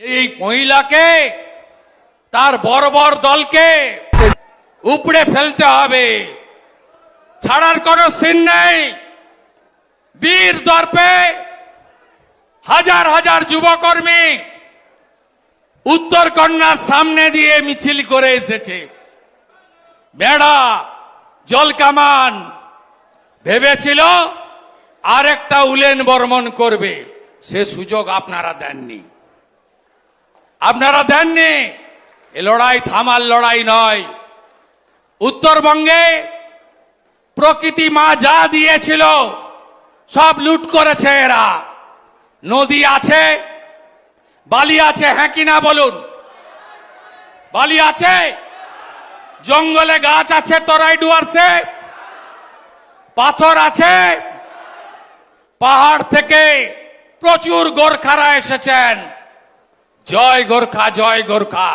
এই মহিলাকে, তার বর্বর দলকে উপড়ে ফেলতে হবে। ছাড়ার কোন সিন নেই। বীর দর্পে হাজার হাজার যুবকর্মী উত্তর কন্যার সামনে দিয়ে মিছিল করে এসেছে। বেড়া জলকামান ভেবেছিল আরেকটা উলেন বর্মন করবে। সে সুযোগ আপনারা দেননি। আপনারা দেননি। এ লড়াই থামার লড়াই নয়। উত্তরবঙ্গে প্রকৃতি মা যা দিয়েছিল, সব লুট করেছে এরা। নদী আছে, বালি আছে হ্যাঁ কি না বলুন? বালি আছে, জঙ্গলে গাছ আছে, তরাই ডুয়ার্সে, পাথর আছে, পাহাড় থেকে প্রচুর গোর্খারা এসেছেন। জয় গোর্খা জয় গোর্খা।